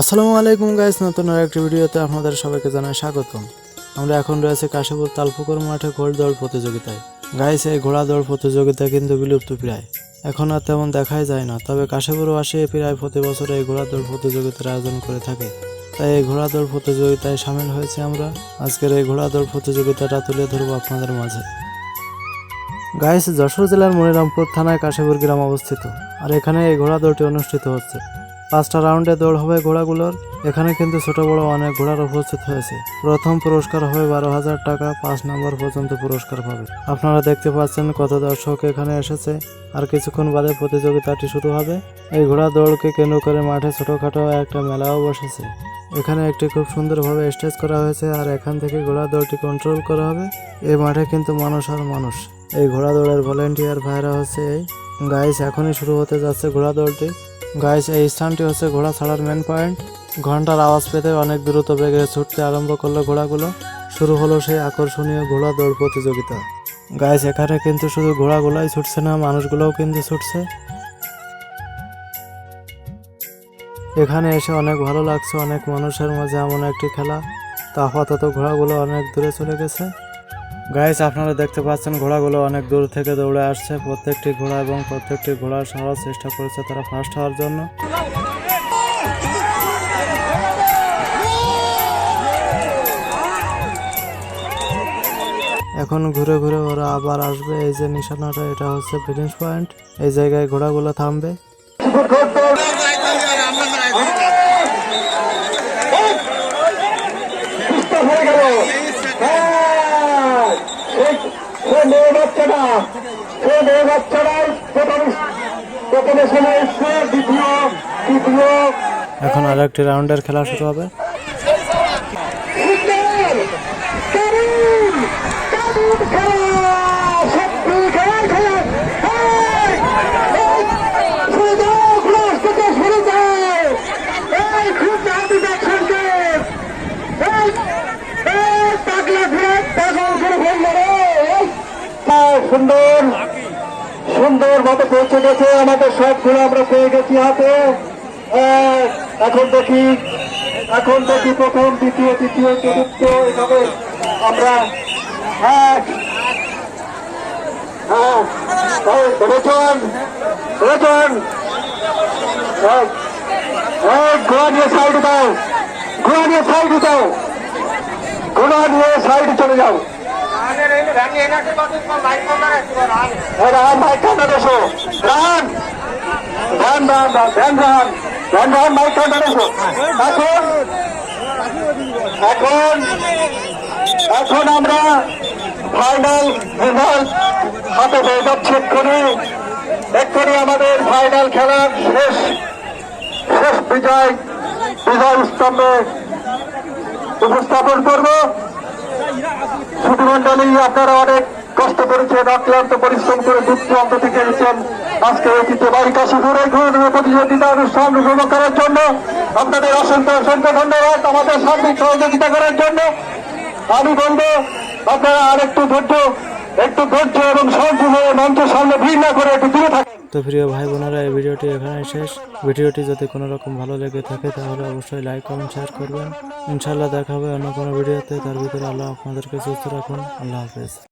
আসসালামু আলাইকুম গাইস নতুন আরেকটি ভিডিওতে আপনাদের সবাইকে জানাই স্বাগতম। আমরা এখন রয়েছে কাশীপুর তালপুকুর মাঠে ঘোড় দৌড় প্রতিযোগিতায়। গাইস এই ঘোড়া দৌড় প্রতিযোগিতা কিন্তু বিলুপ্ত প্রায়। এখন আর তেমন দেখাই যায় না, তবে কাশীপুরবাসী প্রায় প্রতি বছর এই ঘোড়া দৌড় প্রতিযোগিতার আয়োজন করে থাকে। তাই এই ঘোড়া দৌড় প্রতিযোগিতায় সামিল হয়েছে আমরা। আজকের এই ঘোড়া দৌড় প্রতিযোগিতাটা তুলে ধরবো আপনাদের মাঝে। গাইস যশোর জেলার মনিরামপুর থানায় কাশীপুর গ্রাম অবস্থিত, আর এখানে এই ঘোড়া দৌড়টি অনুষ্ঠিত হচ্ছে। পাঁচটা রাউন্ডে দৌড় হবে ঘোড়াগুলোর। এখানে কিন্তু ছোট বড় অনেক ঘোড়ার উপস্থিত হয়েছে। প্রথম পুরস্কার হবে বারো হাজার টাকা, পাঁচ নম্বর পর্যন্ত পুরস্কার পাবে। আপনারা দেখতে পাচ্ছেন কত দর্শক এখানে এসেছে। আর কিছুক্ষণ বাদে প্রতিযোগিতাটি শুরু হবে। এই ঘোড়া দৌড়কে কেন্দ্র করে মাঠে ছোটখাটো একটা মেলাও বসেছে। এখানে একটি খুব সুন্দরভাবে স্টেজ করা হয়েছে আর এখান থেকে ঘোড়া দৌড়টি কন্ট্রোল করা হবে। এই মাঠে কিন্তু মানুষ আর মানুষ। এই ঘোড়া দৌড়ের ভলেন্টিয়ার ভাইরা হচ্ছে এই। গাইস এখনই শুরু হতে যাচ্ছে ঘোড়া দৌড়টি। গাইস এই স্থানটি হচ্ছে ঘোড়া ছাড়ার মেন পয়েন্ট ঘণ্টার আওয়াজ পেতে অনেক দ্রুত বেগে ছুটতে আরম্ভ করল ঘোড়াগুলো। শুরু হলো সেই আকর্ষণীয় ঘোড়া দৌড় প্রতিযোগিতা। গাইস এখানে কিন্তু শুধু ঘোড়াগুলাই ছুটছে না, মানুষগুলোও কিন্তু ছুটছে। এখানে এসে অনেক ভালো লাগছে, অনেক মানুষের মাঝে এমন একটি খেলা। তা আপাতত ঘোড়াগুলো অনেক দূরে চলে গেছে। গাইস আপনারা দেখতে পাচ্ছেন ঘোড়াগুলো অনেক দূর থেকে দৌড়ে আসছে। প্রত্যেকটি ঘোড়া এবং প্রত্যেকটি ঘোড়ার সাহস চেষ্টা করেছে তারা ফার্স্ট হওয়ার জন্য। এখন ঘুরে ঘুরে ওরা আবার আসবে। এই যে নিশানাটা, এটা হচ্ছে ফিনিশ পয়েন্ট। এই জায়গায় ঘোড়াগুলো থামবে হ্যাঁ, সে- সে মেয়ে বাচ্চাটা মেয়ে বাচ্চাটাই প্রথম প্রথমে সময় এসছে দ্বিতীয় তৃতীয় এখন আর একটি রাউন্ডের খেলা শুরু হবে সুন্দর দারুণ দারুণ খেলা সত্যি খেলার খেলা এই, এই, শুরু দাও, ক্লাস থেকে শুরু দাও। এই, খুব দাবি দেখছেনকে। এই, এই, পাগলা ঘুরে পাগল করে ফেলল রে। এই, হ্যাঁ, সুন্দর সুন্দর মতো পৌঁছে গেছে। আমাদের সবগুলো আমরা পেয়ে গেছি হাতে। এখন দেখি এখন দেখি প্রথম, দ্বিতীয়, তৃতীয়, চতুর্থ, এভাবে আমরা হ্যাঁ হ্যাঁ ঘোড়া নিয়ে সাইড দাও ঘোড়া নিয়ে সাইড দাও ঘোড়া নিয়ে সাইড চলে যাও। রাহান ভাই ঠান্ডা দেশো রাহান রান। রান ধ্যান রাহান ধ্যান রাহান ভাই ঠান্ডা দেশো এখন এখন আমরা ফাইনাল রেজাল্ট হাতে পেয়ে যাচ্ছি এক্ষুনি। এক্ষুনি আমাদের ফাইনাল খেলার শেষ শেষ বিজয় বিজয় স্তম্ভে উপস্থাপন করব। সুধীমণ্ডলী, আপনারা অনেক কষ্ট করেছেন, অক্লান্ত পরিশ্রম করে দূর প্রান্ত থেকে এসেছেন। আজকে ঐতিহ্যবাহী কাশীপুর এই ধরনের প্রতিযোগিতা অনুষ্ঠান উপভোগ করার জন্য। আপনাদের অসংখ্য অসংখ্য ধন্যবাদ আমাদের সার্বিক সহযোগিতা করার জন্য। আমি বলব, আপনারা আর একটু ধৈর্য একটু ধৈর্য এবং সহযোগ হয়ে মঞ্চের সামনে ভিড় না করে একটু দূরে থাকেন। তো প্রিয় ভাই বোনেরা, এই ভিডিওটি এখানে শেষ। ভিডিওটি যদি কোনো রকম ভালো লেগে থাকে, তাহলে অবশ্যই লাইক, কমেন্ট শেয়ার করবেন। ইনশাল্লাহ দেখা হবে অন্য কোনো ভিডিওতে। তার ভিতরে আল্লাহ আপনাদেরকে সুস্থ রাখুন। আল্লাহ হাফেজ।